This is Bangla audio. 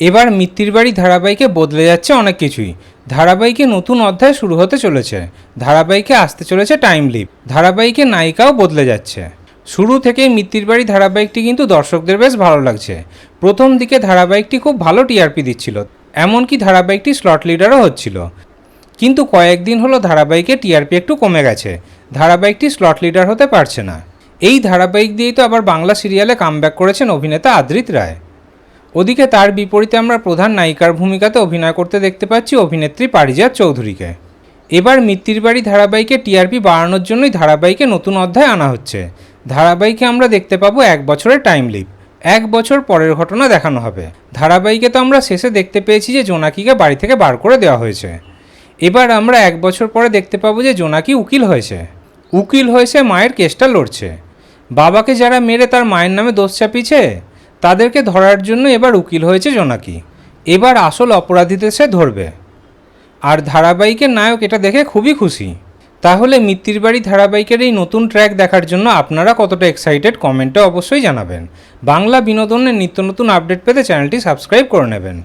এবার মিত্তির বাড়ি ধারাবাহিকে বদলে যাচ্ছে অনেক কিছুই। ধারাবাহিকে নতুন অধ্যায় শুরু হতে চলেছে। ধারাবাহিকে আসতে চলেছে টাইম লিপ ধারাবাহিকে নায়িকাও বদলে যাচ্ছে। শুরু থেকেই মিত্তির বাড়ি ধারাবাহিকটি কিন্তু দর্শকদের বেশ ভালো লাগছে। প্রথম দিকে ধারাবাহিকটি খুব ভালো টিআরপি দিচ্ছিল, এমনকি ধারাবাহিকটি স্লট লিডারও হচ্ছিল। কিন্তু কয়েকদিন হলো ধারাবাহিকে টিআরপি একটু কমে গেছে। ধারাবাহিকটি স্লট লিডার হতে পারছে না। এই ধারাবাহিক দিয়েই তো আবার বাংলা সিরিয়ালে কামব্যাক করেছেন অভিনেতা আদ্রিত রায়। ওদিকে তার বিপরীতে আমরা প্রধান নায়িকার ভূমিকাতে অভিনয় করতে দেখতে পাচ্ছি অভিনেত্রী পারিজাত চৌধুরীকে। এবার মিত্তির বাড়ি ধারাবাহিকে টিআরপি বাড়ানোর জন্যই ধারাবাহিকে নতুন অধ্যায় আনা হচ্ছে। ধারাবাহিকে আমরা দেখতে পাবো এক বছরের টাইম লিপ। এক বছর পরের ঘটনা দেখানো হবে। ধারাবাহিকে তো আমরা শেষে দেখতে পেয়েছি যে জোনাকিকে বাড়ি থেকে বার করে দেওয়া হয়েছে। এবার আমরা এক বছর পরে দেখতে পাবো যে জোনাকি উকিল হয়েছে। উকিল হয়েছে মায়ের কেসটা লড়ছে। বাবাকে যারা মেরে তার মায়ের নামে দোষ চাপিয়েছে তাদেরকে ধরার জন্য এবার উকিল হয়েছে জোনাকি। এবার আসল অপরাধীদের সে ধরবে। আর ধারাবাহিকের নায়ক এটা দেখে খুবই খুশি। তাহলে মিত্তির বাড়ি ধারাবাহিকের এই নতুন ট্র্যাক দেখার জন্য আপনারা কতটা এক্সাইটেড কমেন্টে অবশ্যই জানাবেন। বাংলা বিনোদনের নিত্য নতুন আপডেট পেতে চ্যানেলটি সাবস্ক্রাইব করে নেবেন।